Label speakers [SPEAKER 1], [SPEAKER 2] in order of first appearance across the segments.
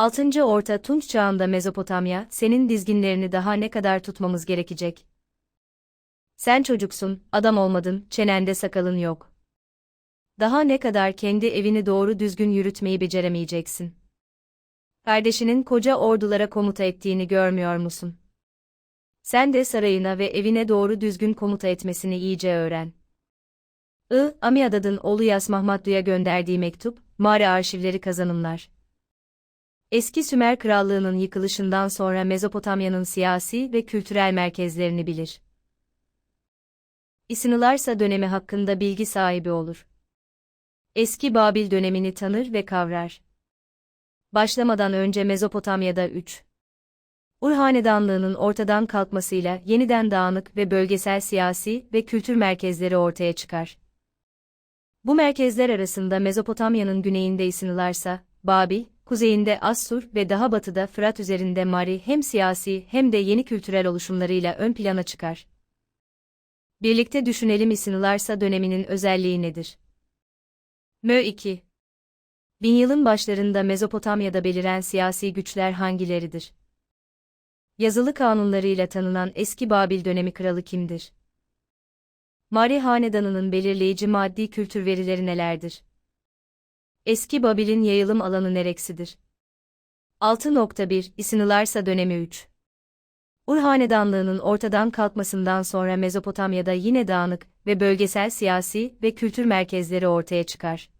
[SPEAKER 1] 6. Orta Tunç Çağında Mezopotamya, senin dizginlerini daha ne kadar tutmamız gerekecek? Sen çocuksun, adam olmadın, çenende sakalın yok. Daha ne kadar kendi evini doğru düzgün yürütmeyi beceremeyeceksin? Kardeşinin koca ordulara komuta ettiğini görmüyor musun? Sen de sarayına ve evine doğru düzgün komuta etmesini iyice öğren. I. Amiyadad'ın oğlu Yasmahmaddu'ya gönderdiği mektup, mağara arşivleri kazanımlar. Eski Sümer Krallığı'nın yıkılışından sonra Mezopotamya'nın siyasi ve kültürel merkezlerini bilir. İsinilarsa dönemi hakkında bilgi sahibi olur. Eski Babil dönemini tanır ve kavrar. Başlamadan önce Mezopotamya'da 3. Ur Hanedanlığı'nın ortadan kalkmasıyla yeniden dağınık ve bölgesel siyasi ve kültür merkezleri ortaya çıkar. Bu merkezler arasında Mezopotamya'nın güneyinde isinilarsa, Babil, kuzeyinde Assur ve daha batıda Fırat üzerinde Mari hem siyasi hem de yeni kültürel oluşumlarıyla ön plana çıkar. Birlikte düşünelim isinilarsa döneminin özelliği nedir? Mö 2 Bin yılın başlarında Mezopotamya'da beliren siyasi güçler hangileridir? Yazılı kanunlarıyla tanınan eski Babil dönemi kralı kimdir? Mari Hanedanı'nın belirleyici maddi kültür verileri nelerdir? Eski Babil'in yayılım alanı nereksidir? 6.1 İsinilarsa dönemi 3 Ur Hanedanlığı'nın ortadan kalkmasından sonra Mezopotamya'da yine dağınık ve bölgesel siyasi ve kültür merkezleri ortaya çıkar.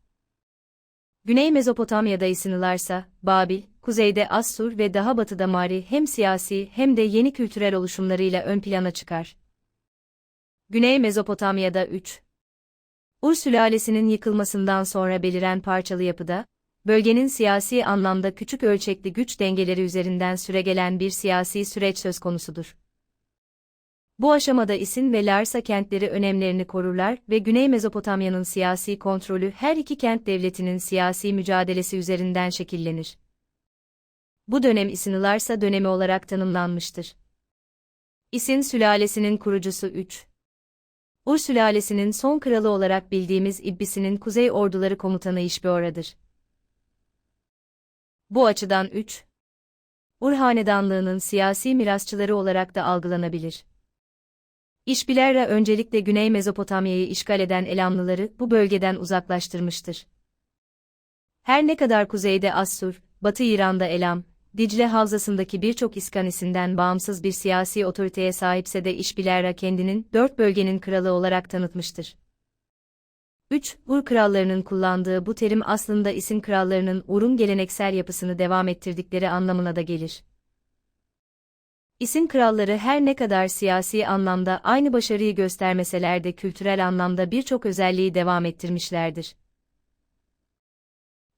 [SPEAKER 1] Güney Mezopotamya'da isinilarsa, Babil, kuzeyde Assur ve daha batıda Mari hem siyasi hem de yeni kültürel oluşumlarıyla ön plana çıkar. Güney Mezopotamya'da 3. Ur sülalesinin yıkılmasından sonra beliren parçalı yapıda, bölgenin siyasi anlamda küçük ölçekli güç dengeleri üzerinden süregelen bir siyasi süreç söz konusudur. Bu aşamada İsin ve Larsa kentleri önemlerini korurlar ve Güney Mezopotamya'nın siyasi kontrolü her iki kent devletinin siyasi mücadelesi üzerinden şekillenir. Bu dönem İsin Larsa dönemi olarak tanımlanmıştır. İsin sülalesinin kurucusu 3. Ur sülalesinin son kralı olarak bildiğimiz İbbisi'nin kuzey orduları komutanı İşbeora'dır. Bu açıdan 3. Ur hanedanlığının siyasi mirasçıları olarak da algılanabilir. İşbilerra öncelikle Güney Mezopotamya'yı işgal eden Elamlıları bu bölgeden uzaklaştırmıştır. Her ne kadar kuzeyde Assur, batı İran'da Elam, Dicle Havzası'ndaki birçok iskanisinden bağımsız bir siyasi otoriteye sahipse de İşbilerra kendinin dört bölgenin kralı olarak tanıtmıştır. 3. Ur krallarının kullandığı bu terim aslında isim krallarının Ur'un geleneksel yapısını devam ettirdikleri anlamına da gelir. İsim kralları her ne kadar siyasi anlamda aynı başarıyı göstermeseler de kültürel anlamda birçok özelliği devam ettirmişlerdir.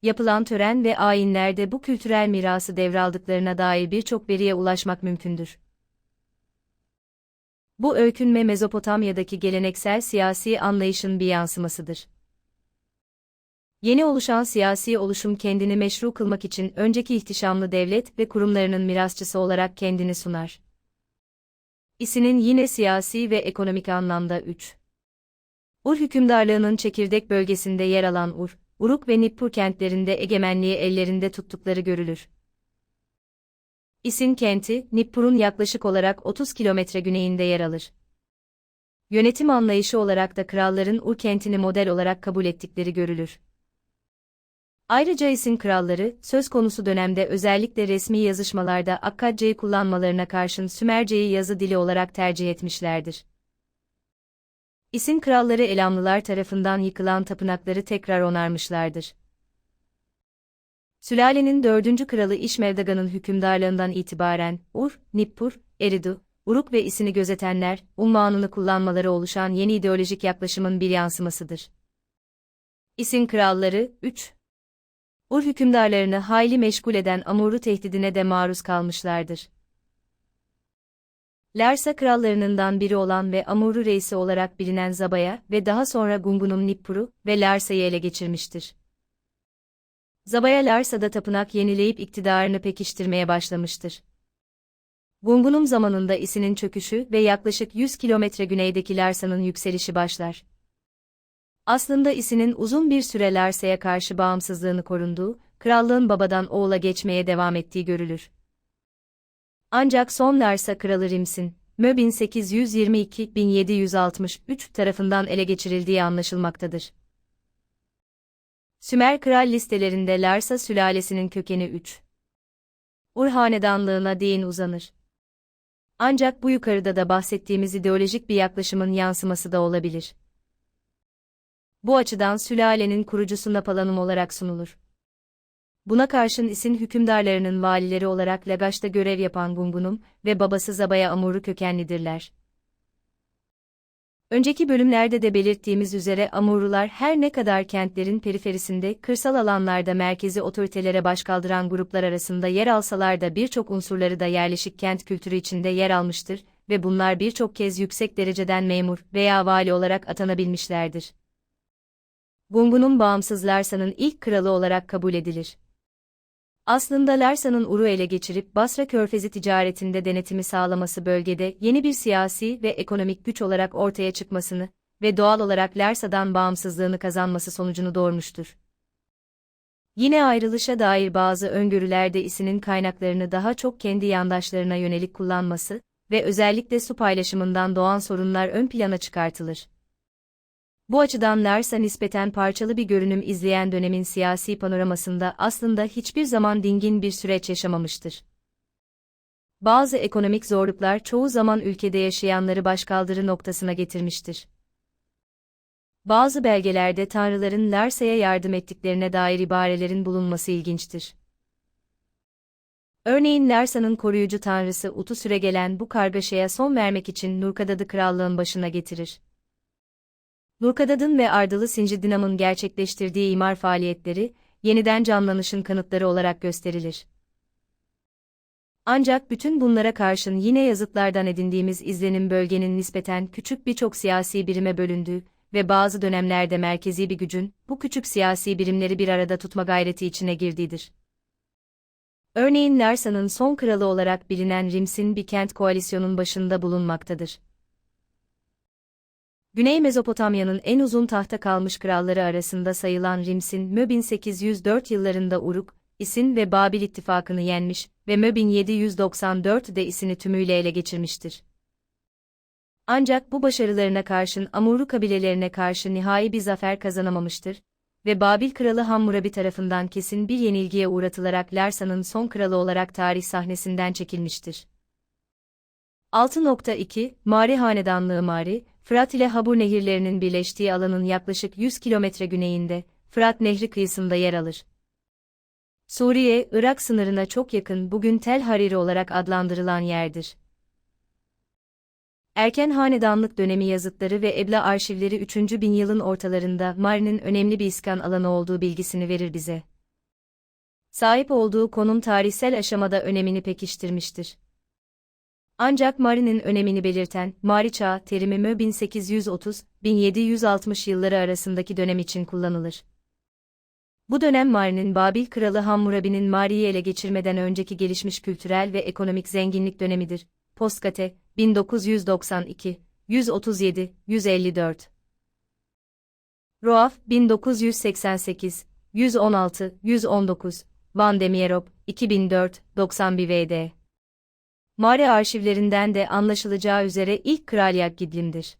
[SPEAKER 1] Yapılan tören ve ayinlerde bu kültürel mirası devraldıklarına dair birçok veriye ulaşmak mümkündür. Bu öykünme Mezopotamya'daki geleneksel siyasi anlayışın bir yansımasıdır. Yeni oluşan siyasi oluşum kendini meşru kılmak için önceki ihtişamlı devlet ve kurumlarının mirasçısı olarak kendini sunar. İsinin yine siyasi ve ekonomik anlamda 3. Ur hükümdarlığının çekirdek bölgesinde yer alan Ur, Uruk ve Nippur kentlerinde egemenliği ellerinde tuttukları görülür. İsin kenti, Nippur'un yaklaşık olarak 30 kilometre güneyinde yer alır. Yönetim anlayışı olarak da kralların Ur kentini model olarak kabul ettikleri görülür. Ayrıca İsin kralları, söz konusu dönemde özellikle resmi yazışmalarda Akkadce'yi kullanmalarına karşın Sümerce'yi yazı dili olarak tercih etmişlerdir. İsin kralları Elamlılar tarafından yıkılan tapınakları tekrar onarmışlardır. Sülalenin dördüncü kralı İşmevdaga'nın hükümdarlığından itibaren Ur, Nippur, Eridu, Uruk ve İsin'i gözetenler, unvanını kullanmaları oluşan yeni ideolojik yaklaşımın bir yansımasıdır. İsin kralları, 3. Ur hükümdarlarını hayli meşgul eden Amurru tehdidine de maruz kalmışlardır. Larsa krallarından biri olan ve Amurru reisi olarak bilinen Zabaya ve daha sonra Gungunum Nippur'u ve Larsa'yı ele geçirmiştir. Zabaya Larsa'da tapınak yenileyip iktidarını pekiştirmeye başlamıştır. Gungunum zamanında Isi'nin çöküşü ve yaklaşık 100 kilometre güneydeki Larsa'nın yükselişi başlar. Aslında Isi'nin uzun bir süre Larsa'ya karşı bağımsızlığını korunduğu, krallığın babadan oğula geçmeye devam ettiği görülür. Ancak son Larsa kralı Rims'in, Mö 1822-1763 tarafından ele geçirildiği anlaşılmaktadır. Sümer kral listelerinde Larsa sülalesinin kökeni 3. Ur hanedanlığına değin uzanır. Ancak bu yukarıda da bahsettiğimiz ideolojik bir yaklaşımın yansıması da olabilir. Bu açıdan sülalenin kurucusu Napalanum olarak sunulur. Buna karşın isin hükümdarlarının valileri olarak Lagaş'ta görev yapan Gungunum ve babası Zabaya Amur'u kökenlidirler. Önceki bölümlerde de belirttiğimiz üzere Amurlular her ne kadar kentlerin periferisinde, kırsal alanlarda merkezi otoritelere başkaldıran gruplar arasında yer alsalar da birçok unsurları da yerleşik kent kültürü içinde yer almıştır ve bunlar birçok kez yüksek dereceden memur veya vali olarak atanabilmişlerdir. Gungun'un bağımsız Larsa'nın ilk kralı olarak kabul edilir. Aslında Larsa'nın Uru ele geçirip Basra Körfezi ticaretinde denetimi sağlaması bölgede yeni bir siyasi ve ekonomik güç olarak ortaya çıkmasını ve doğal olarak Larsa'dan bağımsızlığını kazanması sonucunu doğurmuştur. Yine ayrılışa dair bazı öngörülerde isinin kaynaklarını daha çok kendi yandaşlarına yönelik kullanması ve özellikle su paylaşımından doğan sorunlar ön plana çıkartılır. Bu açıdan Larsa nispeten parçalı bir görünüm izleyen dönemin siyasi panoramasında aslında hiçbir zaman dingin bir süreç yaşamamıştır. Bazı ekonomik zorluklar çoğu zaman ülkede yaşayanları başkaldırı noktasına getirmiştir. Bazı belgelerde tanrıların Larsa'ya yardım ettiklerine dair ibarelerin bulunması ilginçtir. Örneğin Larsa'nın koruyucu tanrısı Utu süregelen bu kargaşaya son vermek için Nurkadad'ı krallığın başına getirir. Nurkadad'ın ve Ardalı Sinci Dinam'ın gerçekleştirdiği imar faaliyetleri, yeniden canlanışın kanıtları olarak gösterilir. Ancak bütün bunlara karşın yine yazıtlardan edindiğimiz izlenim bölgenin nispeten küçük birçok siyasi birime bölündüğü ve bazı dönemlerde merkezi bir gücün bu küçük siyasi birimleri bir arada tutma gayreti içine girdiğidir. Örneğin Larsa'nın son kralı olarak bilinen Rims'in bir kent koalisyonun başında bulunmaktadır. Güney Mezopotamya'nın en uzun tahta kalmış kralları arasında sayılan Rims'in Mö 1804 yıllarında Uruk, İsin ve Babil ittifakını yenmiş ve Mö 1794'de İsin'i tümüyle ele geçirmiştir. Ancak bu başarılarına karşın Amurlu kabilelerine karşı nihai bir zafer kazanamamıştır ve Babil kralı Hammurabi tarafından kesin bir yenilgiye uğratılarak Larsa'nın son kralı olarak tarih sahnesinden çekilmiştir. 6.2 Mari Hanedanlığı Mari, Fırat ile Habur nehirlerinin birleştiği alanın yaklaşık 100 kilometre güneyinde, Fırat Nehri kıyısında yer alır. Suriye, Irak sınırına çok yakın bugün Tel Hariri olarak adlandırılan yerdir. Erken hanedanlık dönemi yazıtları ve Ebla arşivleri 3. bin yılın ortalarında Mari'nin önemli bir iskan alanı olduğu bilgisini verir bize. Sahip olduğu konum tarihsel aşamada önemini pekiştirmiştir. Ancak Mari'nin önemini belirten Mari Çağı terimi Mö 1830-1760 yılları arasındaki dönem için kullanılır. Bu dönem Mari'nin Babil kralı Hammurabi'nin Mari'yi ele geçirmeden önceki gelişmiş kültürel ve ekonomik zenginlik dönemidir. Postkate 1992 137 154 Roaf 1988 116 119 Van Demierop 2004 91 VD Mare arşivlerinden de anlaşılacağı üzere ilk kral Yaggidlim'dir.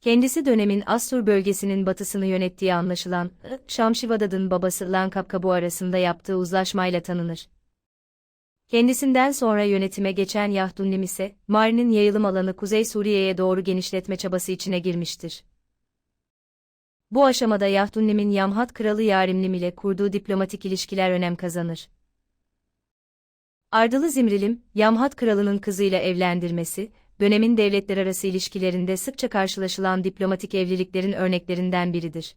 [SPEAKER 1] Kendisi dönemin Assur bölgesinin batısını yönettiği anlaşılan, Şamşivadad'ın babası Lankapkabu arasında yaptığı uzlaşmayla tanınır. Kendisinden sonra yönetime geçen Yahdunlim ise, Mari'nin yayılım alanı Kuzey Suriye'ye doğru genişletme çabası içine girmiştir. Bu aşamada Yahdunlim'in Yamhat Kralı Yarimlim ile kurduğu diplomatik ilişkiler önem kazanır. Ardalı Zimrilim, Yamhat kralının kızıyla evlendirmesi, dönemin devletler arası ilişkilerinde sıkça karşılaşılan diplomatik evliliklerin örneklerinden biridir.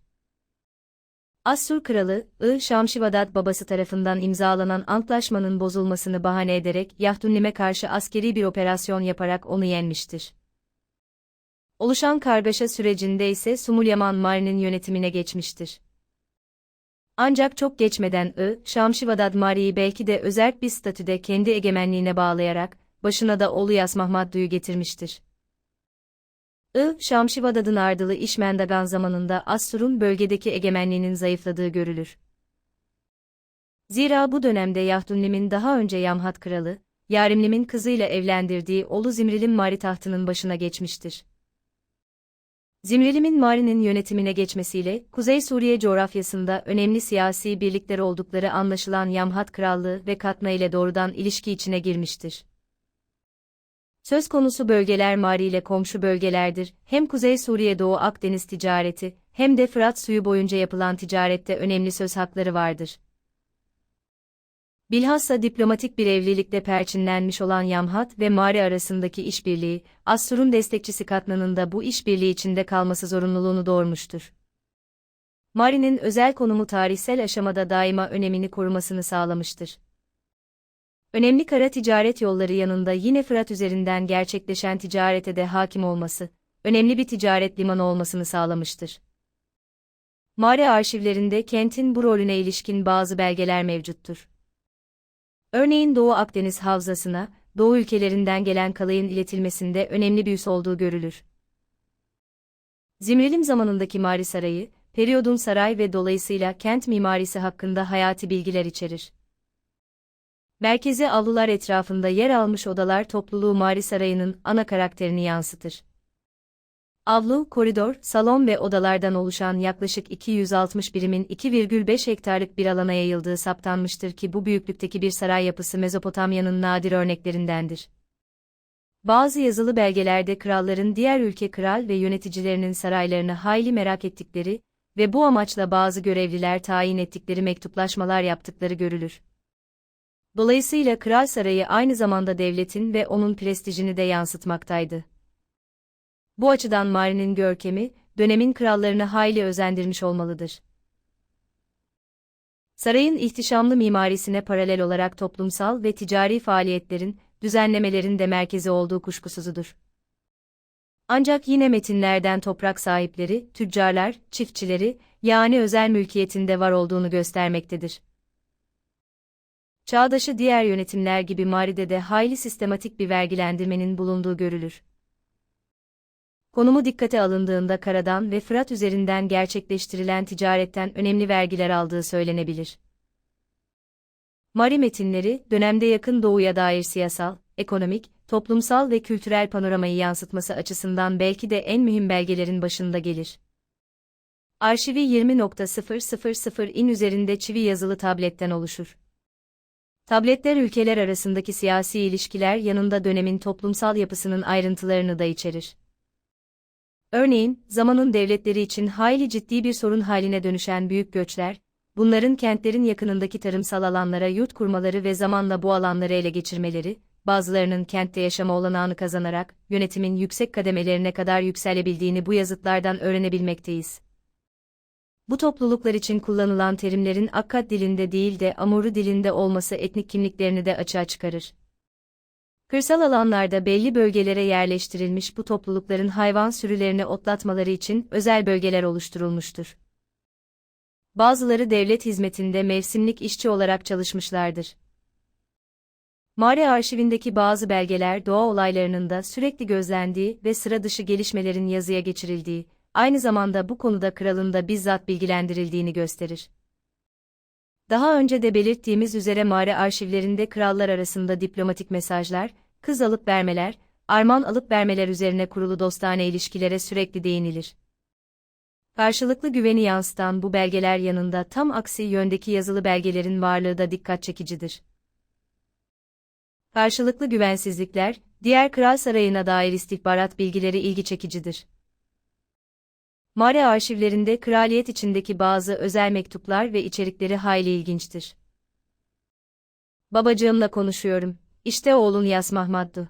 [SPEAKER 1] Assur kralı, I. Şamşivadad babası tarafından imzalanan antlaşmanın bozulmasını bahane ederek Yahdunlim'e karşı askeri bir operasyon yaparak onu yenmiştir. Oluşan kargaşa sürecinde ise Sumulyaman Mari'nin yönetimine geçmiştir. Ancak çok geçmeden I, Şamşivadad Mari'yi belki de özerk bir statüde kendi egemenliğine bağlayarak, başına da oğlu Yasmahmaddu'yu getirmiştir. I, Şamşivadad'ın ardılı İşmendagan zamanında Assur'un bölgedeki egemenliğinin zayıfladığı görülür. Zira bu dönemde Yahdunlim'in daha önce Yamhat kralı, Yarimlim'in kızıyla evlendirdiği oğlu Zimrilim Mari tahtının başına geçmiştir. Zimrilim'in Mari'nin yönetimine geçmesiyle, Kuzey Suriye coğrafyasında önemli siyasi birlikler oldukları anlaşılan Yamhat Krallığı ve Katna ile doğrudan ilişki içine girmiştir. Söz konusu bölgeler Mari ile komşu bölgelerdir, hem Kuzey Suriye Doğu Akdeniz ticareti, hem de Fırat suyu boyunca yapılan ticarette önemli söz hakları vardır. Bilhassa diplomatik bir evlilikle perçinlenmiş olan Yamhat ve Mari arasındaki işbirliği, Assur'un destekçisi Katna'nın da bu işbirliği içinde kalması zorunluluğunu doğurmuştur. Mari'nin özel konumu tarihsel aşamada daima önemini korumasını sağlamıştır. Önemli kara ticaret yolları yanında yine Fırat üzerinden gerçekleşen ticarete de hakim olması, önemli bir ticaret limanı olmasını sağlamıştır. Mari arşivlerinde kentin bu rolüne ilişkin bazı belgeler mevcuttur. Örneğin Doğu Akdeniz Havzası'na, Doğu ülkelerinden gelen kalayın iletilmesinde önemli bir üs olduğu görülür. Zimrilim zamanındaki Mari Sarayı, periyodun saray ve dolayısıyla kent mimarisi hakkında hayati bilgiler içerir. Merkezi avlular etrafında yer almış odalar topluluğu Mari Sarayı'nın ana karakterini yansıtır. Avlu, koridor, salon ve odalardan oluşan yaklaşık 260 birimin 2,5 hektarlık bir alana yayıldığı saptanmıştır ki bu büyüklükteki bir saray yapısı Mezopotamya'nın nadir örneklerindendir. Bazı yazılı belgelerde kralların diğer ülke kral ve yöneticilerinin saraylarını hayli merak ettikleri ve bu amaçla bazı görevliler tayin ettikleri mektuplaşmalar yaptıkları görülür. Dolayısıyla kral sarayı aynı zamanda devletin ve onun prestijini de yansıtmaktaydı. Bu açıdan Mari'nin görkemi, dönemin krallarını hayli özendirmiş olmalıdır. Sarayın ihtişamlı mimarisine paralel olarak toplumsal ve ticari faaliyetlerin, düzenlemelerin de merkezi olduğu kuşkusuzudur. Ancak yine metinlerden toprak sahipleri, tüccarlar, çiftçileri, yani özel mülkiyetinde var olduğunu göstermektedir. Çağdaşı diğer yönetimler gibi Mari'de de hayli sistematik bir vergilendirmenin bulunduğu görülür. Konumu dikkate alındığında karadan ve Fırat üzerinden gerçekleştirilen ticaretten önemli vergiler aldığı söylenebilir. Mari metinleri, dönemde yakın doğuya dair siyasal, ekonomik, toplumsal ve kültürel panoramayı yansıtması açısından belki de en mühim belgelerin başında gelir. Arşivi 20.000 in üzerinde çivi yazılı tabletten oluşur. Tabletler ülkeler arasındaki siyasi ilişkiler yanında dönemin toplumsal yapısının ayrıntılarını da içerir. Örneğin, zamanın devletleri için hayli ciddi bir sorun haline dönüşen büyük göçler, bunların kentlerin yakınındaki tarımsal alanlara yurt kurmaları ve zamanla bu alanları ele geçirmeleri, bazılarının kentte yaşama olanağını kazanarak, yönetimin yüksek kademelerine kadar yükselebildiğini bu yazıtlardan öğrenebilmekteyiz. Bu topluluklar için kullanılan terimlerin Akkad dilinde değil de Amuru dilinde olması etnik kimliklerini de açığa çıkarır. Kırsal alanlarda belli bölgelere yerleştirilmiş bu toplulukların hayvan sürülerini otlatmaları için özel bölgeler oluşturulmuştur. Bazıları devlet hizmetinde mevsimlik işçi olarak çalışmışlardır. Mare arşivindeki bazı belgeler doğa olaylarının da sürekli gözlendiği ve sıra dışı gelişmelerin yazıya geçirildiği, aynı zamanda bu konuda kralın da bizzat bilgilendirildiğini gösterir. Daha önce de belirttiğimiz üzere mağara arşivlerinde krallar arasında diplomatik mesajlar, kız alıp vermeler, armağan alıp vermeler üzerine kurulu dostane ilişkilere sürekli değinilir. Karşılıklı güveni yansıtan bu belgeler yanında tam aksi yöndeki yazılı belgelerin varlığı da dikkat çekicidir. Karşılıklı güvensizlikler, diğer kral sarayına dair istihbarat bilgileri ilgi çekicidir. Mare arşivlerinde kraliyet içindeki bazı özel mektuplar ve içerikleri hayli ilginçtir. Babacığımla konuşuyorum. İşte oğlun Yasmahmad'dı.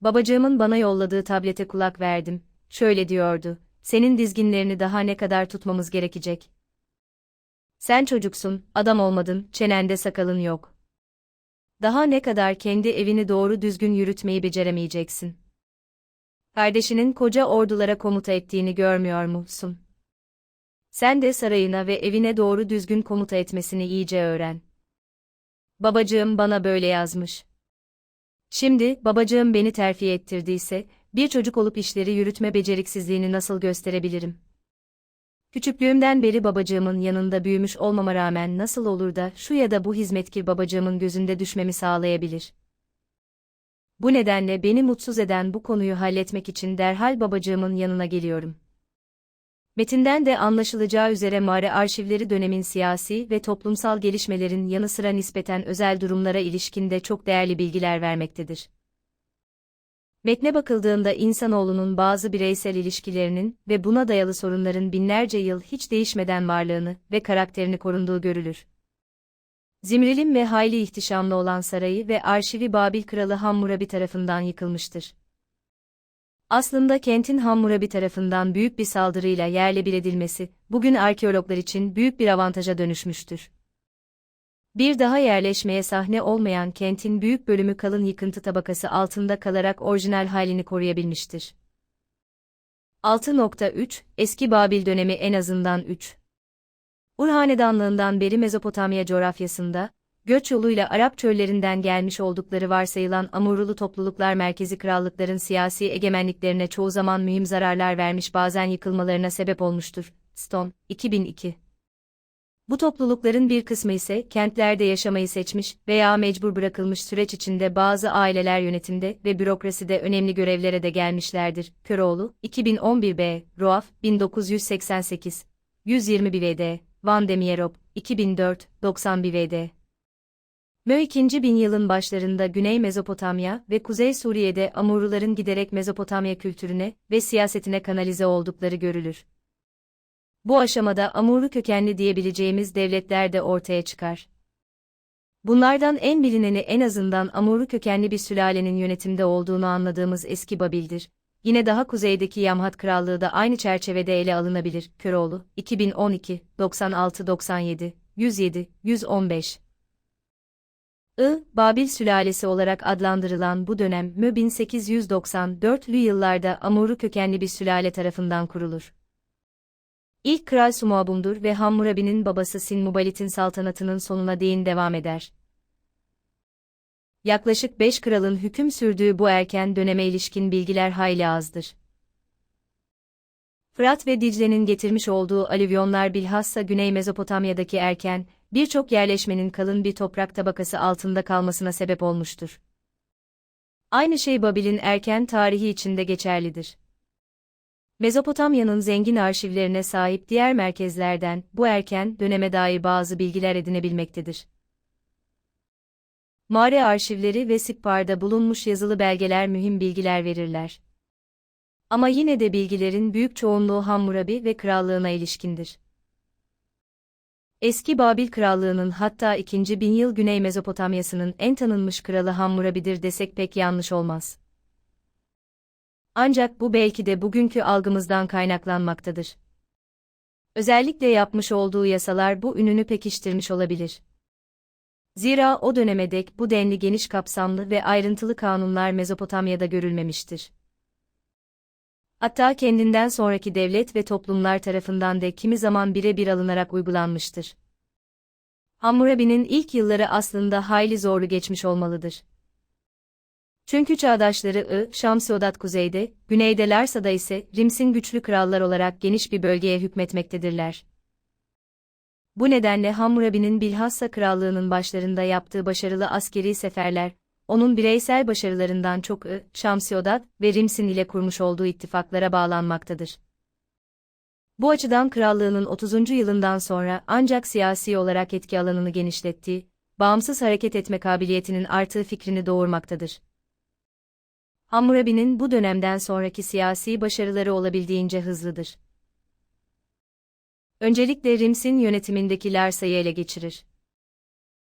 [SPEAKER 1] Babacığımın bana yolladığı tablete kulak verdim. Şöyle diyordu. Senin dizginlerini daha ne kadar tutmamız gerekecek? Sen çocuksun, adam olmadın, çenende sakalın yok. Daha ne kadar kendi evini doğru düzgün yürütmeyi beceremeyeceksin? Kardeşinin koca ordulara komuta ettiğini görmüyor musun? Sen de sarayına ve evine doğru düzgün komuta etmesini iyice öğren. Babacığım bana böyle yazmış. Şimdi, babacığım beni terfi ettirdiyse, bir çocuk olup işleri yürütme beceriksizliğini nasıl gösterebilirim? Küçüklüğümden beri babacığımın yanında büyümüş olmama rağmen nasıl olur da şu ya da bu hizmetkir babacığımın gözünde düşmemi sağlayabilir? Bu nedenle beni mutsuz eden bu konuyu halletmek için derhal babacığımın yanına geliyorum. Metinden de anlaşılacağı üzere mağara arşivleri dönemin siyasi ve toplumsal gelişmelerin yanı sıra nispeten özel durumlara ilişkinde çok değerli bilgiler vermektedir. Metne bakıldığında insanoğlunun bazı bireysel ilişkilerinin ve buna dayalı sorunların binlerce yıl hiç değişmeden varlığını ve karakterini korunduğu görülür. Zimrelin ve hayli ihtişamlı olan sarayı ve arşivi Babil kralı Hammurabi tarafından yıkılmıştır. Aslında kentin Hammurabi tarafından büyük bir saldırıyla yerle bir edilmesi, bugün arkeologlar için büyük bir avantaja dönüşmüştür. Bir daha yerleşmeye sahne olmayan kentin büyük bölümü kalın yıkıntı tabakası altında kalarak orijinal halini koruyabilmiştir. 6.3 Eski Babil dönemi en azından 3 Ur Hanedanlığından beri Mezopotamya coğrafyasında, göç yoluyla Arap çöllerinden gelmiş oldukları varsayılan Amurulu topluluklar merkezi krallıkların siyasi egemenliklerine çoğu zaman mühim zararlar vermiş bazen yıkılmalarına sebep olmuştur. Stone, 2002 bu toplulukların bir kısmı ise kentlerde yaşamayı seçmiş veya mecbur bırakılmış süreç içinde bazı aileler yönetimde ve bürokraside önemli görevlere de gelmişlerdir. Köroğlu, 2011 B. Roaf, 1988. 120 BVD. Van Demierop, 2004, 90 BVD. Mö 2. bin yılın başlarında Güney Mezopotamya ve Kuzey Suriye'de Amurluların giderek Mezopotamya kültürüne ve siyasetine kanalize oldukları görülür. Bu aşamada Amurlu kökenli diyebileceğimiz devletler de ortaya çıkar. Bunlardan en bilineni en azından Amurlu kökenli bir sülalenin yönetimde olduğunu anladığımız eski Babil'dir. Yine daha kuzeydeki Yamhat Krallığı da aynı çerçevede ele alınabilir. Köroğlu, 2012, 96-97, 107, 115. I, Babil sülalesi olarak adlandırılan bu dönem mü 1894'lü yıllarda Amurlu kökenli bir sülale tarafından kurulur. İlk kral Sumuabum'dur ve Hammurabi'nin babası Sinmubalit'in saltanatının sonuna değin devam eder. Yaklaşık beş kralın hüküm sürdüğü bu erken döneme ilişkin bilgiler hayli azdır. Fırat ve Dicle'nin getirmiş olduğu alüvyonlar bilhassa Güney Mezopotamya'daki erken, birçok yerleşmenin kalın bir toprak tabakası altında kalmasına sebep olmuştur. Aynı şey Babil'in erken tarihi içinde geçerlidir. Mezopotamya'nın zengin arşivlerine sahip diğer merkezlerden bu erken döneme dair bazı bilgiler edinebilmektedir. Mağara arşivleri ve Sippar'da bulunmuş yazılı belgeler mühim bilgiler verirler. Ama yine de bilgilerin büyük çoğunluğu Hammurabi ve krallığına ilişkindir. Eski Babil Krallığı'nın hatta 2. bin yıl Güney Mezopotamya'sının en tanınmış kralı Hammurabi'dir desek pek yanlış olmaz. Ancak bu belki de bugünkü algımızdan kaynaklanmaktadır. Özellikle yapmış olduğu yasalar bu ününü pekiştirmiş olabilir. Zira o döneme dek bu denli geniş kapsamlı ve ayrıntılı kanunlar Mezopotamya'da görülmemiştir. Hatta kendinden sonraki devlet ve toplumlar tarafından da kimi zaman birebir alınarak uygulanmıştır. Hammurabi'nin ilk yılları aslında hayli zorlu geçmiş olmalıdır. Çünkü çağdaşları I, Şamsiodat kuzeyde, güneyde Larsa'da ise Rims'in güçlü krallar olarak geniş bir bölgeye hükmetmektedirler. Bu nedenle Hammurabi'nin bilhassa krallığının başlarında yaptığı başarılı askeri seferler, onun bireysel başarılarından çok I, Şamsiyodat ve Rimsin ile kurmuş olduğu ittifaklara bağlanmaktadır. Bu açıdan krallığının 30. yılından sonra ancak siyasi olarak etki alanını genişlettiği, bağımsız hareket etme kabiliyetinin arttığı fikrini doğurmaktadır. Hammurabi'nin bu dönemden sonraki siyasi başarıları olabildiğince hızlıdır. Öncelikle Rims'in yönetimindeki Larsa'yı ele geçirir.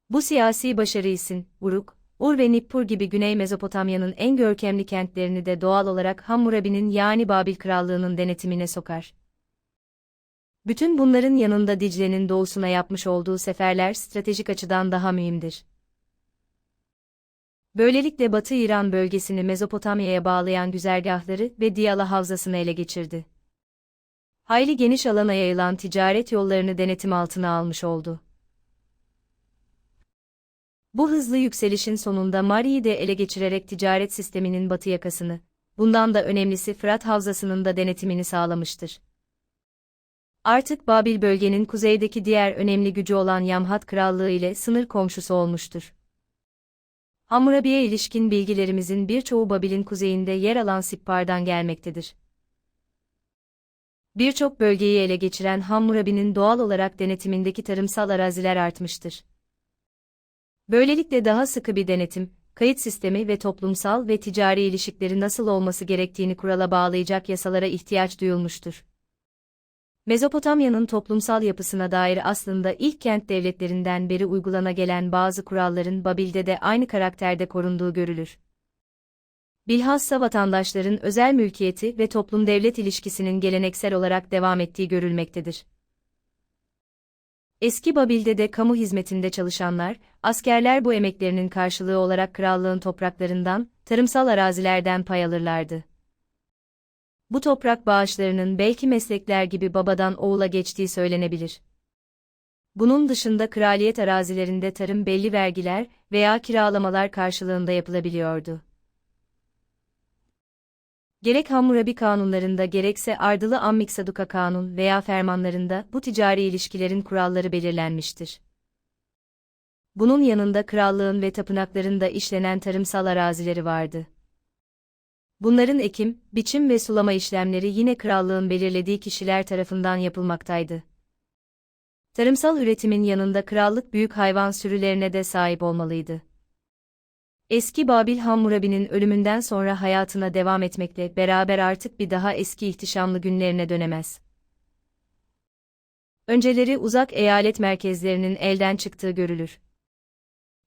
[SPEAKER 1] Bu siyasi başarı isin, Uruk, Ur ve Nippur gibi Güney Mezopotamya'nın en görkemli kentlerini de doğal olarak Hammurabi'nin yani Babil Krallığı'nın denetimine sokar. Bütün bunların yanında Dicle'nin doğusuna yapmış olduğu seferler stratejik açıdan daha mühimdir. Böylelikle Batı İran bölgesini Mezopotamya'ya bağlayan güzergahları ve Diyala Havzası'nı ele geçirdi. Hayli geniş alana yayılan ticaret yollarını denetim altına almış oldu. Bu hızlı yükselişin sonunda Mari'yi de ele geçirerek ticaret sisteminin batı yakasını, bundan da önemlisi Fırat Havzası'nın da denetimini sağlamıştır. Artık Babil bölgenin kuzeydeki diğer önemli gücü olan Yamhat Krallığı ile sınır komşusu olmuştur. Hammurabi'ye ilişkin bilgilerimizin birçoğu Babil'in kuzeyinde yer alan Sippar'dan gelmektedir. Birçok bölgeyi ele geçiren Hammurabi'nin doğal olarak denetimindeki tarımsal araziler artmıştır. Böylelikle daha sıkı bir denetim, kayıt sistemi ve toplumsal ve ticari ilişkileri nasıl olması gerektiğini kurala bağlayacak yasalara ihtiyaç duyulmuştur. Mezopotamya'nın toplumsal yapısına dair aslında ilk kent devletlerinden beri uygulana gelen bazı kuralların Babil'de de aynı karakterde korunduğu görülür. Bilhassa vatandaşların özel mülkiyeti ve toplum-devlet ilişkisinin geleneksel olarak devam ettiği görülmektedir. Eski Babil'de de kamu hizmetinde çalışanlar, askerler bu emeklerinin karşılığı olarak krallığın topraklarından, tarımsal arazilerden pay alırlardı. Bu toprak bağışlarının belki meslekler gibi babadan oğula geçtiği söylenebilir. Bunun dışında kraliyet arazilerinde tarım belli vergiler veya kiralamalar karşılığında yapılabiliyordu. Gerek Hammurabi kanunlarında gerekse Ardılı Ammiksaduka kanun veya fermanlarında bu ticari ilişkilerin kuralları belirlenmiştir. Bunun yanında krallığın ve tapınakların da işlenen tarımsal arazileri vardı. Bunların ekim, biçim ve sulama işlemleri yine krallığın belirlediği kişiler tarafından yapılmaktaydı. Tarımsal üretimin yanında krallık büyük hayvan sürülerine de sahip olmalıydı. Eski Babil Hammurabi'nin ölümünden sonra hayatına devam etmekle beraber artık bir daha eski ihtişamlı günlerine dönemez. Önceleri uzak eyalet merkezlerinin elden çıktığı görülür.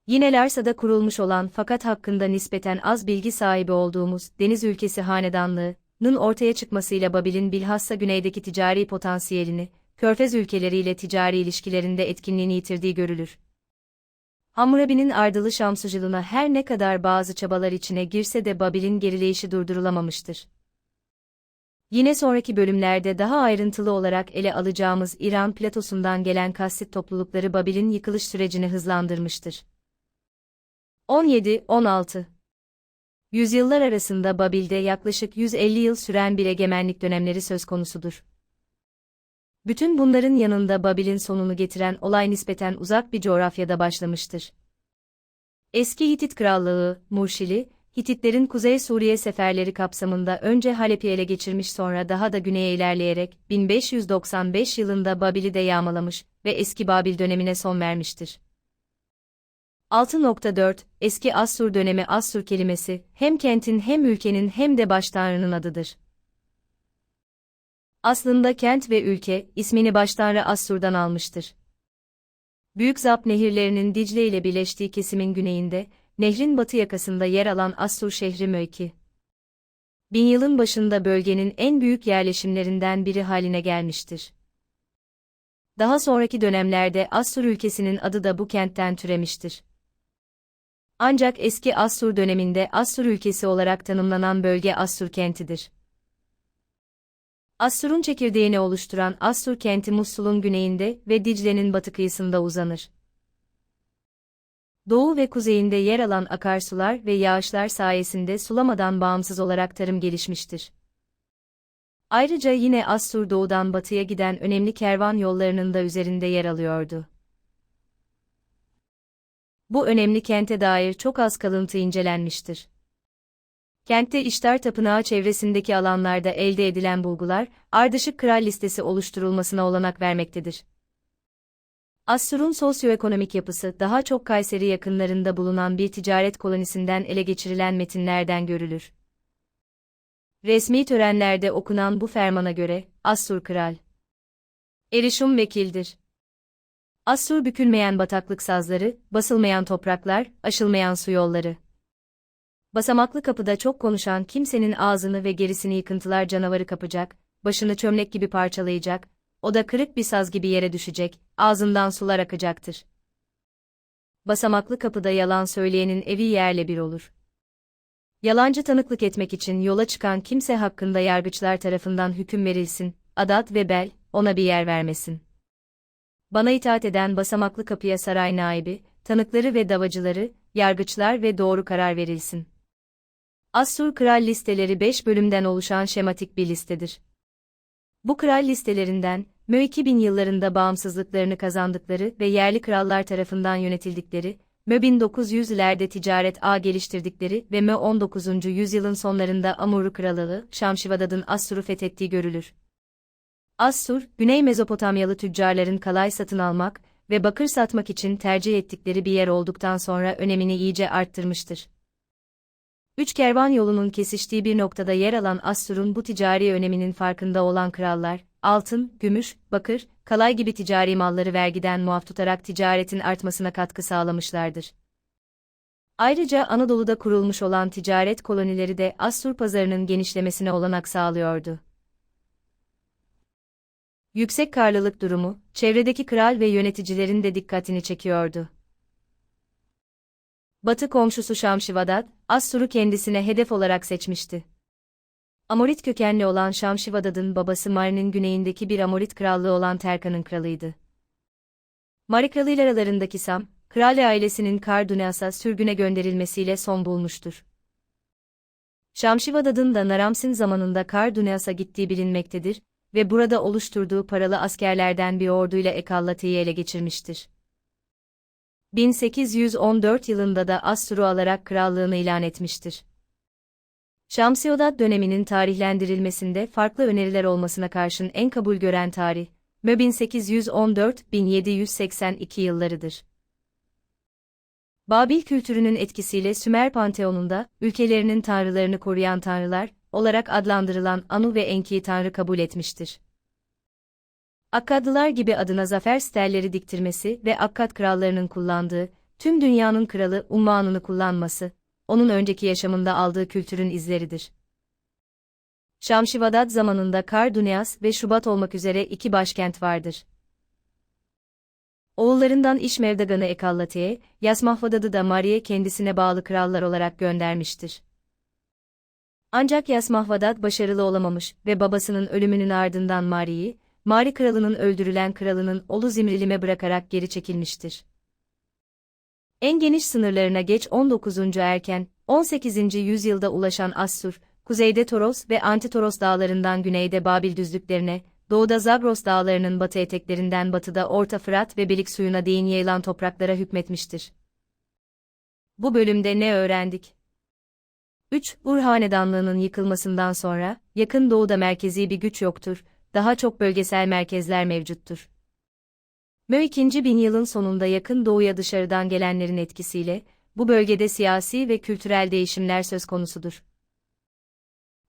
[SPEAKER 1] Yine Larsa'da kurulmuş olan fakat hakkında nispeten az bilgi sahibi olduğumuz Deniz Ülkesi Hanedanlığı'nın ortaya çıkmasıyla Babil'in bilhassa güneydeki ticari potansiyelini, Körfez ülkeleriyle ticari ilişkilerinde etkinliğini yitirdiği görülür. Hammurabi'nin ardılı şamsuculuğuna her ne kadar bazı çabalar içine girse de Babil'in gerileyişi durdurulamamıştır. Yine sonraki bölümlerde daha ayrıntılı olarak ele alacağımız İran platosundan gelen kassit toplulukları Babil'in yıkılış sürecini hızlandırmıştır. 17-16 Yüzyıllar arasında Babil'de yaklaşık 150 yıl süren bir egemenlik dönemleri söz konusudur. Bütün bunların yanında Babil'in sonunu getiren olay nispeten uzak bir coğrafyada başlamıştır. Eski Hitit Krallığı, Murşili, Hititlerin Kuzey Suriye seferleri kapsamında önce Halep'i ele geçirmiş sonra daha da güneye ilerleyerek 1595 yılında Babil'i de yağmalamış ve eski Babil dönemine son vermiştir. 6.4 Eski Assur dönemi Assur kelimesi hem kentin hem ülkenin hem de baştanrının adıdır. Aslında kent ve ülke, ismini baştanrı Assur'dan almıştır. Büyük Zap nehirlerinin Dicle ile birleştiği kesimin güneyinde, nehrin batı yakasında yer alan Assur şehri Möyki. Bin yılın başında bölgenin en büyük yerleşimlerinden biri haline gelmiştir. Daha sonraki dönemlerde Assur ülkesinin adı da bu kentten türemiştir. Ancak eski Assur döneminde Assur ülkesi olarak tanımlanan bölge Assur kentidir. Assur'un çekirdeğini oluşturan Assur kenti Musul'un güneyinde ve Dicle'nin batı kıyısında uzanır. Doğu ve kuzeyinde yer alan akarsular ve yağışlar sayesinde sulamadan bağımsız olarak tarım gelişmiştir. Ayrıca yine Assur doğudan batıya giden önemli kervan yollarının da üzerinde yer alıyordu. Bu önemli kente dair çok az kalıntı incelenmiştir. Kentte İştar Tapınağı çevresindeki alanlarda elde edilen bulgular, ardışık kral listesi oluşturulmasına olanak vermektedir. Assur'un sosyoekonomik yapısı daha çok Kayseri yakınlarında bulunan bir ticaret kolonisinden ele geçirilen metinlerden görülür. Resmi törenlerde okunan bu fermana göre, Assur kral. Erişum vekildir. Assur bükülmeyen bataklık sazları, basılmayan topraklar, aşılmayan su yolları. Basamaklı kapıda çok konuşan kimsenin ağzını ve gerisini yıkıntılar canavarı kapacak, başını çömlek gibi parçalayacak, o da kırık bir saz gibi yere düşecek, ağzından sular akacaktır. Basamaklı kapıda yalan söyleyenin evi yerle bir olur. Yalancı tanıklık etmek için yola çıkan kimse hakkında yargıçlar tarafından hüküm verilsin, adat ve bel, ona bir yer vermesin. Bana itaat eden basamaklı kapıya saray naibi, tanıkları ve davacıları, yargıçlar ve doğru karar verilsin. Assur kral listeleri 5 bölümden oluşan şematik bir listedir. Bu kral listelerinden, Mö 2000 yıllarında bağımsızlıklarını kazandıkları ve yerli krallar tarafından yönetildikleri, Mö 1900'lerde ticaret ağ geliştirdikleri ve Mö 19. yüzyılın sonlarında Amurru Krallığı, Şamşivadad'ın Assur'u fethettiği görülür. Assur, Güney Mezopotamyalı tüccarların kalay satın almak ve bakır satmak için tercih ettikleri bir yer olduktan sonra önemini iyice arttırmıştır. Üç kervan yolunun kesiştiği bir noktada yer alan Assur'un bu ticari öneminin farkında olan krallar, altın, gümüş, bakır, kalay gibi ticari malları vergiden muaf tutarak ticaretin artmasına katkı sağlamışlardır. Ayrıca Anadolu'da kurulmuş olan ticaret kolonileri de Assur pazarının genişlemesine olanak sağlıyordu. Yüksek karlılık durumu, çevredeki kral ve yöneticilerin de dikkatini çekiyordu. Batı komşusu Şamşivadad, Assur'u kendisine hedef olarak seçmişti. Amorit kökenli olan Şamşivadad'ın babası Mari'nin güneyindeki bir Amorit krallığı olan Terkan'ın kralıydı. Mari kralıyla aralarındaki Sam, kral ailesinin Kardunas'a sürgüne gönderilmesiyle son bulmuştur. Şamşivadad'ın da Naramsin zamanında Kardunas'a gittiği bilinmektedir ve burada oluşturduğu paralı askerlerden bir orduyla Ekallate'yi ele geçirmiştir. 1814 yılında da Assur'u alarak krallığını ilan etmiştir. Şamsiyodat döneminin tarihlendirilmesinde farklı öneriler olmasına karşın en kabul gören tarih, Mö 1814-1782 yıllarıdır. Babil kültürünün etkisiyle Sümer Panteonunda, ülkelerinin tanrılarını koruyan tanrılar, olarak adlandırılan Anu ve Enki'yi tanrı kabul etmiştir. Akkadlılar gibi adına zafer sterleri diktirmesi ve Akkad krallarının kullandığı, tüm dünyanın kralı unvanını kullanması, onun önceki yaşamında aldığı kültürün izleridir. Şamşivadad zamanında Karduneas ve Şubat olmak üzere iki başkent vardır. Oğullarından İşmevdagan'ı Ekallate'ye, Yasmahvadad'ı da Mari'ye kendisine bağlı krallar olarak göndermiştir. Ancak Yasmahvadad başarılı olamamış ve babasının ölümünün ardından Mari'yi, Mari kralının öldürülen kralının Olu Zimrilim'e bırakarak geri çekilmiştir. En geniş sınırlarına geç 19. erken, 18. yüzyılda ulaşan Assur, kuzeyde Toros ve Antitoros dağlarından güneyde Babil düzlüklerine, doğuda Zagros dağlarının batı eteklerinden batıda Orta Fırat ve Belik suyuna değin yayılan topraklara hükmetmiştir. Bu bölümde ne öğrendik? 3. Ur Hanedanlığı'nın yıkılmasından sonra, yakın doğuda merkezi bir güç yoktur, daha çok bölgesel merkezler mevcuttur. Mö 2. bin yılın sonunda yakın doğuya dışarıdan gelenlerin etkisiyle, bu bölgede siyasi ve kültürel değişimler söz konusudur.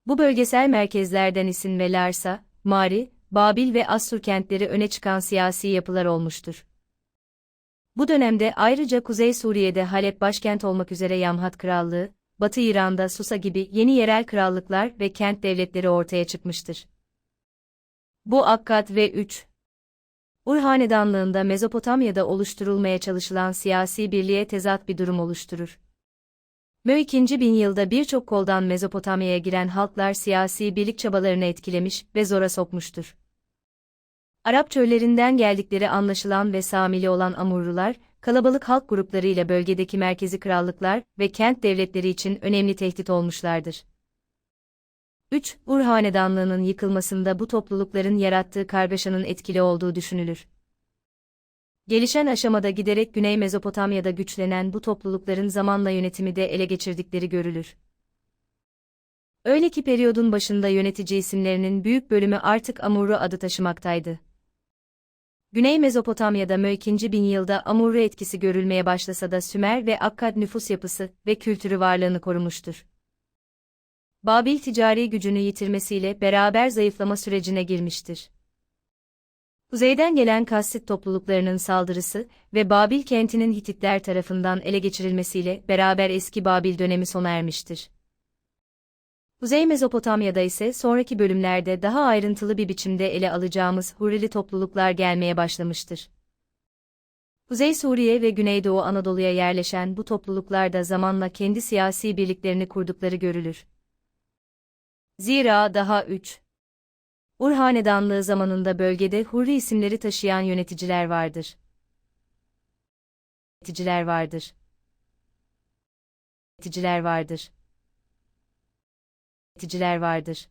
[SPEAKER 1] Bu bölgesel merkezlerden isin ve Larsa, Mari, Babil ve Assur kentleri öne çıkan siyasi yapılar olmuştur. Bu dönemde ayrıca Kuzey Suriye'de Halep başkent olmak üzere Yamhat Krallığı, Batı İran'da Susa gibi yeni yerel krallıklar ve kent devletleri ortaya çıkmıştır. Bu Akkad ve 3. Ur Hanedanlığında Mezopotamya'da oluşturulmaya çalışılan siyasi birliğe tezat bir durum oluşturur. Mö 2. bin yılda birçok koldan Mezopotamya'ya giren halklar siyasi birlik çabalarını etkilemiş ve zora sokmuştur. Arap çöllerinden geldikleri anlaşılan ve Samili olan Amurlular, kalabalık halk gruplarıyla bölgedeki merkezi krallıklar ve kent devletleri için önemli tehdit olmuşlardır. 3. Ur Hanedanlığı'nın yıkılmasında bu toplulukların yarattığı kargaşanın etkili olduğu düşünülür. Gelişen aşamada giderek Güney Mezopotamya'da güçlenen bu toplulukların zamanla yönetimi de ele geçirdikleri görülür. Öyle ki periyodun başında yönetici isimlerinin büyük bölümü artık Amurru adı taşımaktaydı. Güney Mezopotamya'da Mö 2. bin yılda Amurru etkisi görülmeye başlasa da Sümer ve Akkad nüfus yapısı ve kültürü varlığını korumuştur. Babil ticari gücünü yitirmesiyle beraber zayıflama sürecine girmiştir. Kuzeyden gelen Kassit topluluklarının saldırısı ve Babil kentinin Hititler tarafından ele geçirilmesiyle beraber eski Babil dönemi sona ermiştir. Kuzey Mezopotamya'da ise sonraki bölümlerde daha ayrıntılı bir biçimde ele alacağımız Hurrili topluluklar gelmeye başlamıştır. Kuzey Suriye ve Güneydoğu Anadolu'ya yerleşen bu topluluklar da zamanla kendi siyasi birliklerini kurdukları görülür. Zira daha 3. Ur Hanedanlığı zamanında bölgede Hurri isimleri taşıyan yöneticiler vardır. Yöneticiler vardır. Yöneticiler vardır. Yöneticiler vardır.